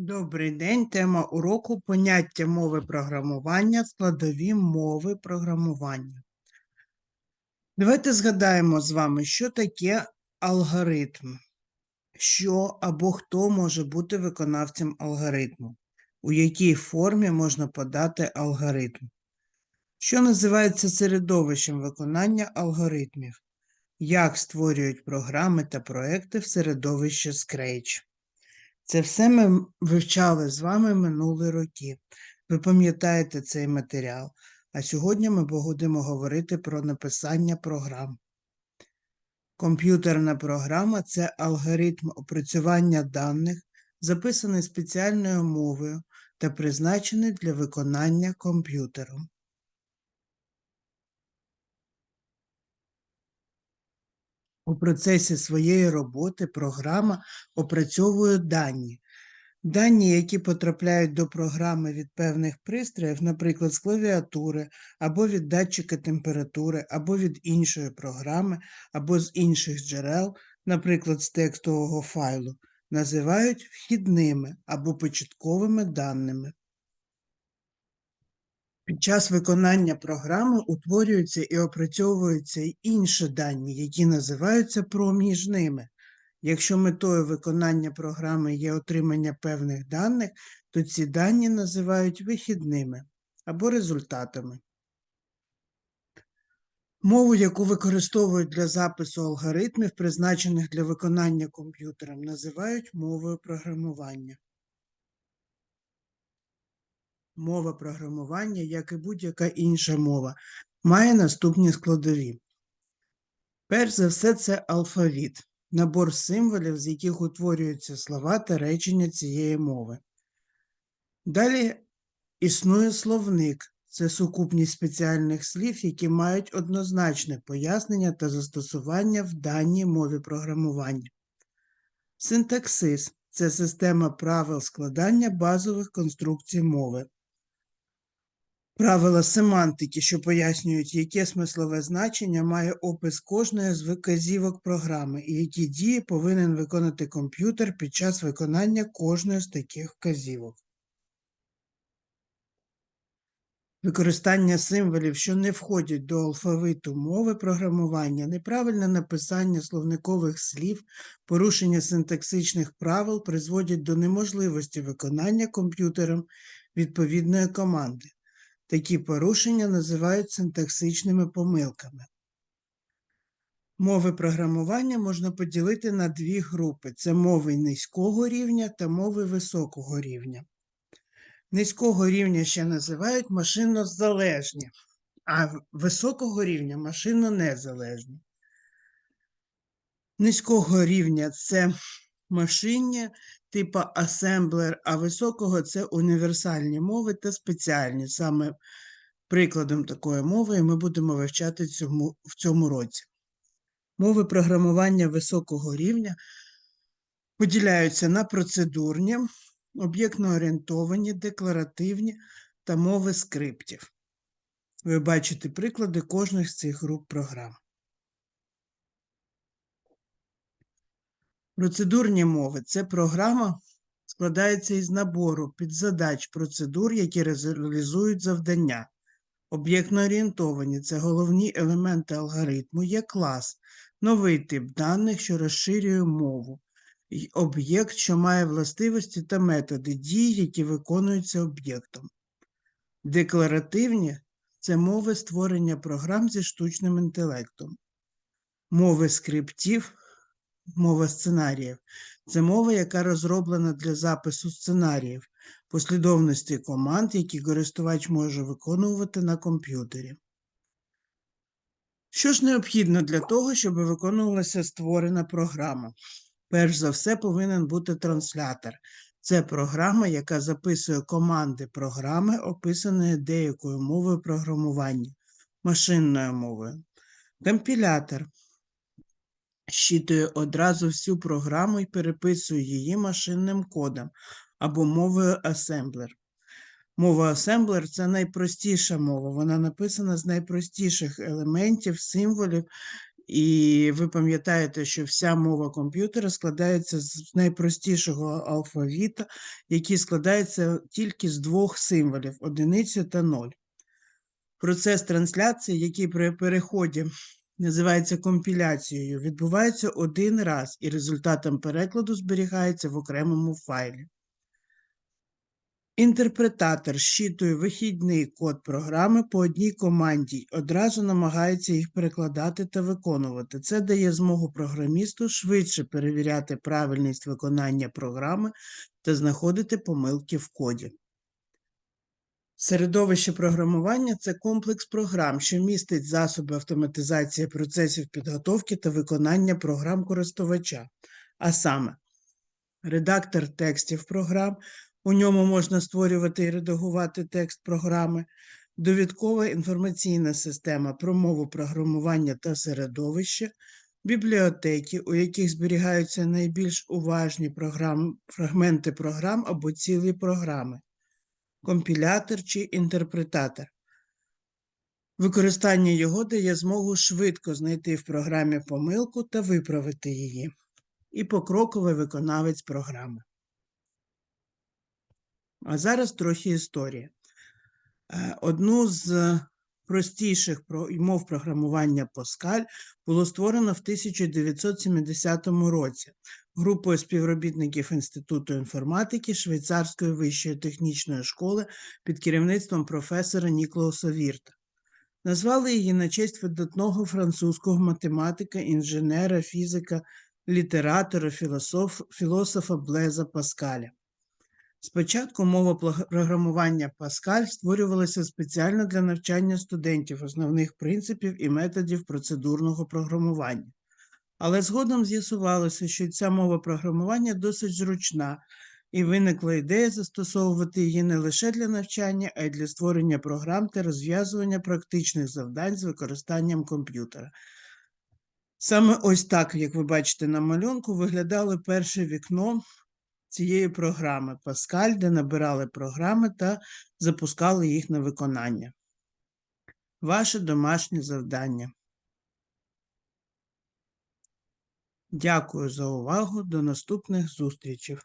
Добрий день. Тема уроку поняття мови програмування, складові мови програмування. Давайте згадаємо з вами, що таке алгоритм, що або хто може бути виконавцем алгоритму, у якій формі можна подати алгоритм, що називається середовищем виконання алгоритмів, як створюють програми та проекти в середовищі Scratch. Це все ми вивчали з вами минулі роки. Ви пам'ятаєте цей матеріал. А сьогодні ми будемо говорити про написання програм. Комп'ютерна програма це алгоритм опрацювання даних, записаний спеціальною мовою та призначений для виконання комп'ютером. У процесі своєї роботи програма опрацьовує дані. Дані, які потрапляють до програми від певних пристроїв, наприклад, з клавіатури, або від датчика температури, або від іншої програми, або з інших джерел, наприклад, з текстового файлу, називають вхідними або початковими даними. Під час виконання програми утворюються і опрацьовуються інші дані, які називаються проміжними. Якщо метою виконання програми є отримання певних даних, то ці дані називають вихідними або результатами. Мову, яку використовують для запису алгоритмів, призначених для виконання комп'ютером, називають мовою програмування. Мова програмування, як і будь-яка інша мова, має наступні складові. Перш за все, це алфавіт, набор символів, з яких утворюються слова та речення цієї мови. Далі існує словник, це сукупність спеціальних слів, які мають однозначне пояснення та застосування в даній мові програмування. Синтаксис це система правил складання базових конструкцій мови. Правила семантики, що пояснюють, яке смислове значення має опис кожної з вказівок програми і які дії повинен виконати комп'ютер під час виконання кожної з таких вказівок. Використання символів, що не входять до алфавиту мови програмування, неправильне написання словникових слів, порушення синтаксичних правил призводять до неможливості виконання комп'ютером відповідної команди. Такі порушення називають синтаксичними помилками. Мови програмування можна поділити на дві групи: це мови низького рівня та мови високого рівня. Низького рівня ще називають машинно-залежні, а високого рівня машинно-незалежні. Низького рівня це машинні типу асемблер, а високого це універсальні мови та спеціальні. Саме прикладом такої мови ми будемо вивчати цьому, в цьому році. Мови програмування високого рівня поділяються на процедурні, об'єктно-орієнтовані, декларативні та мови скриптів. Ви бачите приклади кожної з цих груп програм. Процедурні мови це програма складається із набору підзадач процедур, які реалізують завдання. Об'єктно-орієнтовані це головні елементи алгоритму, є клас, новий тип даних, що розширює мову, об'єкт, що має властивості та методи дій, які виконуються об'єктом. Декларативні це мови створення програм зі штучним інтелектом. Мови скриптів, мова сценаріїв це мова, яка розроблена для запису сценаріїв, послідовності команд, які користувач може виконувати на комп'ютері. Що ж необхідно для того, щоб виконувалася створена програма? Перш за все, повинен бути транслятор. Це програма, яка записує команди програми, описаної деякою мовою програмування, машинною мовою. Компілятор щитує одразу всю програму і переписує її машинним кодом або мовою асемблер. Мова асемблер це найпростіша мова. Вона написана з найпростіших елементів, символів І ви пам'ятаєте, що вся мова комп'ютера складається з найпростішого алфавіта, який складається тільки з двох символів одиниця та ноль. Процес трансляції, який при переході називається компіляцією, відбувається один раз, і результатом перекладу зберігається в окремому файлі. Інтерпретатор щитує вихідний код програми по одній команді одразу намагається їх перекладати та виконувати. Це дає змогу програмісту швидше перевіряти правильність виконання програми та знаходити помилки в коді. Середовище програмування це комплекс програм, що містить засоби автоматизації процесів підготовки та виконання програм користувача, а саме редактор текстів програм, у ньому можна створювати і редагувати текст програми, довідкова інформаційна система про мову програмування та середовище, бібліотеки, у яких зберігаються найбільш уважні програм, фрагменти програм або цілі програми компілятор чи інтерпретатор. Використання його дає змогу швидко знайти в програмі помилку та виправити її. І покроковий виконавець програми. А зараз трохи історії. Е, Одну з простіших мов програмування Паскаль було створено в 1970 році групою співробітників Інституту інформатики Швейцарської вищої технічної школи під керівництвом професора Ніклауса Вірта. Назвали її на честь видатного французького математика, інженера, фізика, літератора, філософ, філософа Блеза Паскаля. Спочатку мова програмування Паскаль створювалася спеціально для навчання студентів основних принципів і методів процедурного програмування. Але згодом з'ясувалося, що ця мова програмування досить зручна, і виникла ідея застосовувати її не лише для навчання, а й для створення програм та розв'язування практичних завдань з використанням комп'ютера. Саме ось так, як ви бачите на малюнку, виглядало перше вікно цієї програми Паскаль, де набирали програми та запускали їх на виконання. Ваше домашнє завдання. Дякую за увагу. До наступних зустрічей.